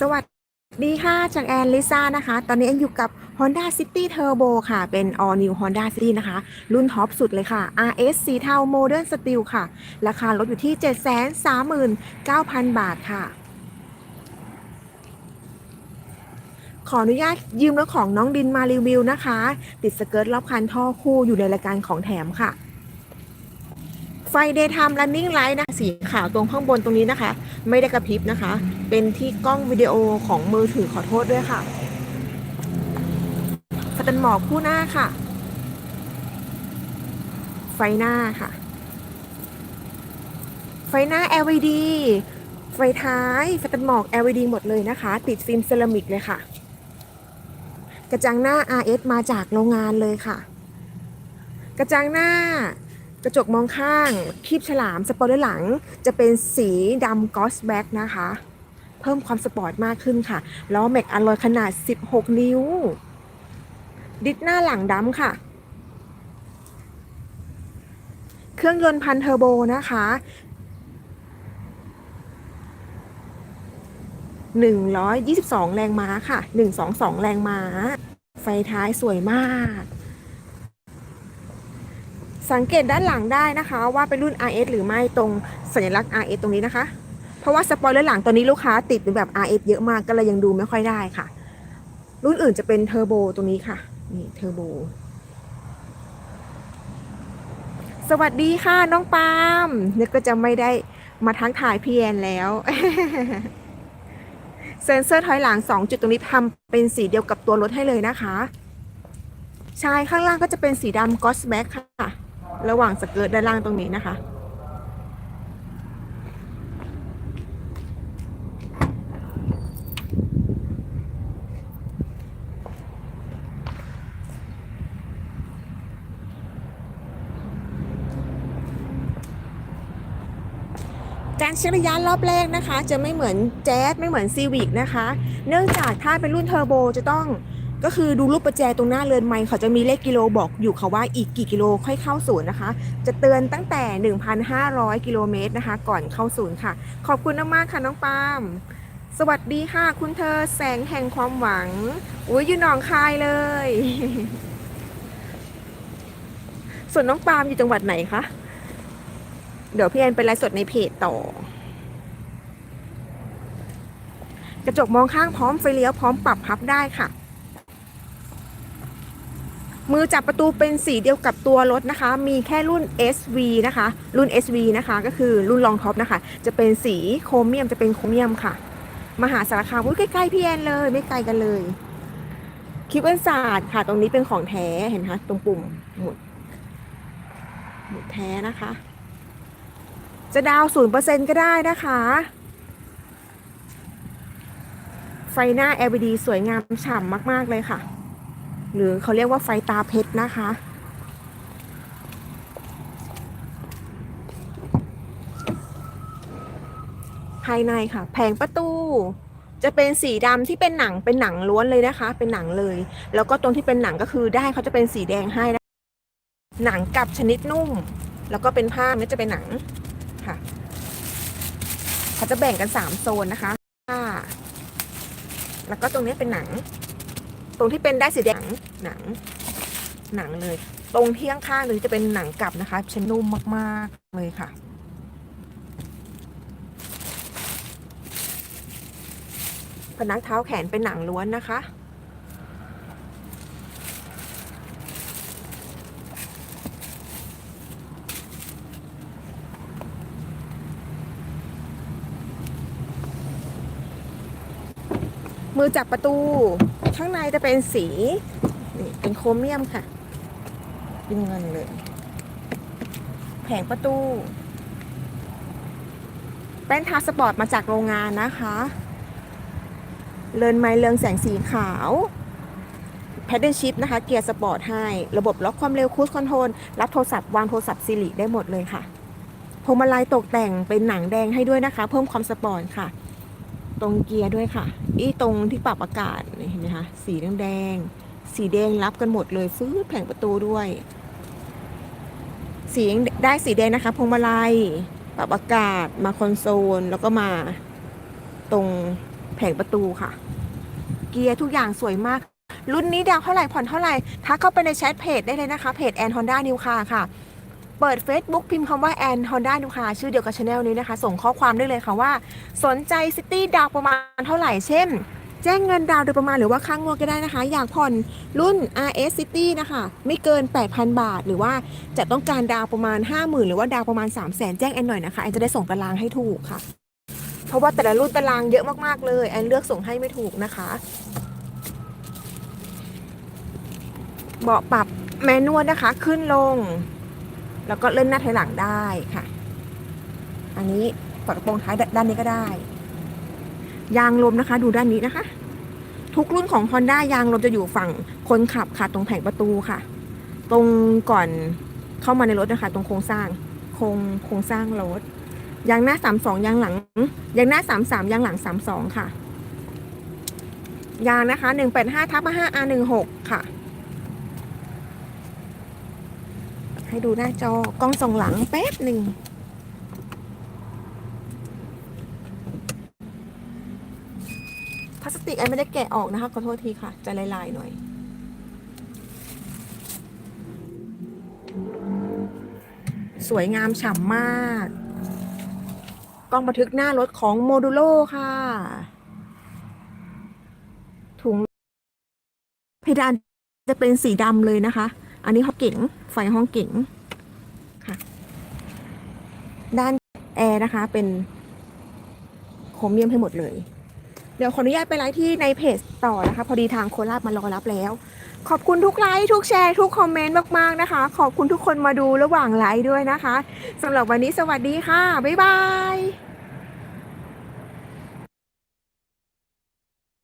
สวัสดีค่ะจากแอนลิซ่านะคะ ตอนนี้แอนอยู่กับ Honda City Turbo ค่ะ เป็น All New Honda City นะคะ รุ่นท็อปสุดเลยค่ะ RS สีเทา Modern Steel ค่ะ ราคารถอยู่ที่ 739,000 บาทค่ะ ขออนุญาตยืมรถของน้องดินมารีวิวนะคะ ติดสเกิร์ตรอบคันท่อคู่อยู่ในรายการของแถมค่ะ ไฟ Daytime Running Light นะ สีขาวตรงข้างบนตรงนี้นะคะ ไม่ได้กระพริบนะคะ เป็นที่กล้องวิดีโอของมือถือขอโทษด้วยค่ะสตันหมอกคู่หน้าค่ะ ไฟหน้าค่ะ ไฟหน้า LED ไฟท้ายสตันหมอก LED หมดเลยนะคะ ติดฟิล์มเซรามิกเลยค่ะ กระจังหน้า RS มาจากโรงงานเลยค่ะ กระจังหน้ากระจกมองข้างคีบฉลามสปอยเลอร์หลังจะเป็นสีดำกอสแบ็กนะคะ เพิ่มความสปอร์ตมากขึ้นค่ะ ล้อแม็กอลลอยขนาด 16 นิ้ว ดิสหน้าหลังดำค่ะ เครื่องยนต์พันเทอร์โบนะคะ 122 แรงม้าค่ะ 122 แรงม้า ไฟท้ายสวยมาก สังเกตด้านหลังได้นะคะว่าเป็นรุ่น RS หรือไม่ตรงสัญลักษณ์ RS ตรงนี้นะคะ ราะว่าสปอยเลอร์หลังตัวนี้ลูกค้าติดเป็นแบบ RS เยอะมากก็เลยยังดูไม่ค่อยได้ค่ะ รุ่นอื่นจะเป็นเทอร์โบตรงนี้ค่ะ นี่เทอร์โบ สวัสดีค่ะน้องปาล์มเนี่ยก็จะไม่ได้มาทั้งถ่ายพีแอนแล้วเซนเซอร์ถอยหลัง 2 จุดตรงนี้ทำเป็นสีเดียวกับตัวรถให้เลยนะคะ ชายข้างล่างก็จะเป็นสีดำกอสแบ็กค่ะ ระหว่างสเกิร์ตด้านล่างตรงนี้นะคะ การเช็คระยะรอบแรกนะคะ จะไม่เหมือนแจ๊สไม่เหมือนซีวิกนะคะ เนื่องจากถ้าเป็นรุ่นเทอร์โบจะต้องก็คือดูรูปประแจตรงหน้าเรือนไมค์เขาจะมีเลขกิโลบอกอยู่ค่ะว่าอีกกี่กิโลค่อยเข้าศูนย์นะคะ จะเตือนตั้งแต่ 1,500 กิโลเมตรนะคะ ก่อนเข้าศูนย์ค่ะ ขอบคุณมากๆค่ะน้องปาล์มสวัสดีค่ะ คุณเธอแสงแห่งความหวังอุ้ยอยู่หนองคายเลย ส่วนน้องปาล์มอยู่จังหวัดไหนคะ เดี๋ยวพี่แอนไปไลฟ์สดในเพจต่อ กระจกมองข้างพร้อมไฟเลี้ยวพร้อมปรับพับได้ค่ะ มือจับประตูเป็นสีเดียวกับตัวรถนะคะ มีแค่รุ่น SV นะคะ รุ่น SV นะคะ ก็คือรุ่นรองท็อปนะคะ จะเป็นสีโครเมียมจะเป็นโครเมียมค่ะ มหาสารคามอุ้ยใกล้ๆพี่แอนเลย ไม่ไกลกันเลยคลิปเอนศาสตร์ค่ะ ตรงนี้เป็นของแท้เห็นไหมคะตรงปุ่มหมุดหมุดแท้นะคะ จะดาวศูนย์เปอร์เซ็นก็ได้นะคะ ไฟหน้า LED สวยงามฉ่ำมาก ๆ เลยค่ะ หรือเขาเรียกว่าไฟตาเพชรนะคะ ภายในค่ะ แผงประตู จะเป็นสีดำที่เป็นหนังเป็นหนังล้วนเลยนะคะ เป็นหนังเลย แล้วก็ตรงที่เป็นหนังก็คือได้เขาจะเป็นสีแดงให้นะหนังกับชนิดนุ่ม แล้วก็เป็นผ้านี่จะเป็นหนัง ค่ะเขาจะแบ่งกันสามโซนนะคะผ้าแล้วก็ตรงนี้เป็นหนัง ตรงที่เป็นได้สีแดงหนัง หนังเลย ตรงที่ข้างๆเลยจะเป็นหนังกลับนะคะชั้นนุ่มมากๆเลยค่ะพนักเท้าแขนเป็นหนังล้วนนะคะ มือจับประตู ข้างในจะเป็นสีนี่เป็นโครเมียมค่ะ เป็นเงินเลย แผงประตูแป้นทาสปอร์ตมาจากโรงงานนะคะ เลินไม้เรืองแสงสีขาว แพดเดิลชิพนะคะ เกียร์สปอร์ตให้ ระบบล็อกความเร็วคูสคอนโทรล รับโทรศัพท์ วางโทรศัพท์ซิริได้หมดเลยค่ะพวงมาลัยตกแต่งเป็นหนังแดงให้ด้วยนะคะ เพิ่มความสปอร์ตค่ะ ตรงเกียร์ด้วยค่ะอีตรงที่ปรับอากาศเห็นไหมคะสีแดงสีแดงรับกันหมดเลยฟื้นแผงประตูด้วย สีได้สีแดงนะคะพวงมาลัยปรับอากาศมาคอนโซลแล้วก็มาตรงแผงประตูค่ะ เกียร์ทุกอย่างสวยมากรุ่นนี้ดาวเท่าไหร่ผ่อนเท่าไหร่ทักเข้าไปในแชทเพจได้เลยนะคะ เพจแอนฮอนด้านิวคาค่ะ เปิด Facebook พิมพ์คำว่าแอนฮอนด้านิวคาชื่อเดียวกับช anel นี้นะคะ ส่งข้อความได้เลยค่ะว่า สนใจซิตี้ดาวประมาณเท่าไหร่เช่น แจ้งเงินดาวโดยประมาณหรือว่าค้างงวดก็ได้นะคะ อยากผ่อนรุ่น RS City นะคะ ไม่เกิน 8,000 บาท หรือว่าจะต้องการดาวประมาณ 50,000 หรือว่าดาวประมาณ 3 0 0 0 0 0แจ้งแอนหน่อยนะคะแอนจะได้ส่งตารางให้ถูกค่ะ เพราะว่าแต่ละรุ่นตารางเยอะมากๆเลยแอนเลือกส่งให้ไม่ถูกนะคะเบาะปรับแมนนวลนะคะ ขึ้นลง แล้วก็เลื่อนหน้าถอยหลังได้ค่ะ อันนี้ฝากระโปรงท้ายด้านนี้ก็ได้ ยางลมนะคะ ดูด้านนี้นะคะ ทุกรุ่นของ Honda ยางลมจะอยู่ฝั่งคนขับค่ะ ตรงแผงประตูค่ะ ตรงก่อนเข้ามาในรถนะคะ ตรงโครงสร้างโครงโครงสร้างรถยางหน้า32ยางหลังยางหน้า33ยางหลัง32ค่ะ ยางนะคะ185ทับ5 R16 ค่ะ ให้ดูหน้าจอกล้องส่องหลังแป๊บหนึ่งพลาสติกไอ้ไม่ได้แกะออกนะคะขอโทษทีค่ะ จะลายๆหน่อย สวยงามฉ่ำมากกล้องบันทึกหน้ารถของโมดูโลค่ะ ถุงเพดานจะเป็นสีดำเลยนะคะ อันนี้ห้องเก๋งไฟห้องเก๋งค่ะ ด้านแอร์นะคะ เป็นโครเมียมให้หมดเลย เดี๋ยวขออนุญาตไปไลฟ์ที่ในเพจต่อนะคะ พอดีทางโคราชมารอรับแล้ว ขอบคุณทุกไลค์ทุกแชร์ทุกคอมเมนต์มากๆนะคะ ขอบคุณทุกคนมาดูระหว่างไลฟ์ด้วยนะคะสำหรับวันนี้สวัสดีค่ะ บ๊ายบาย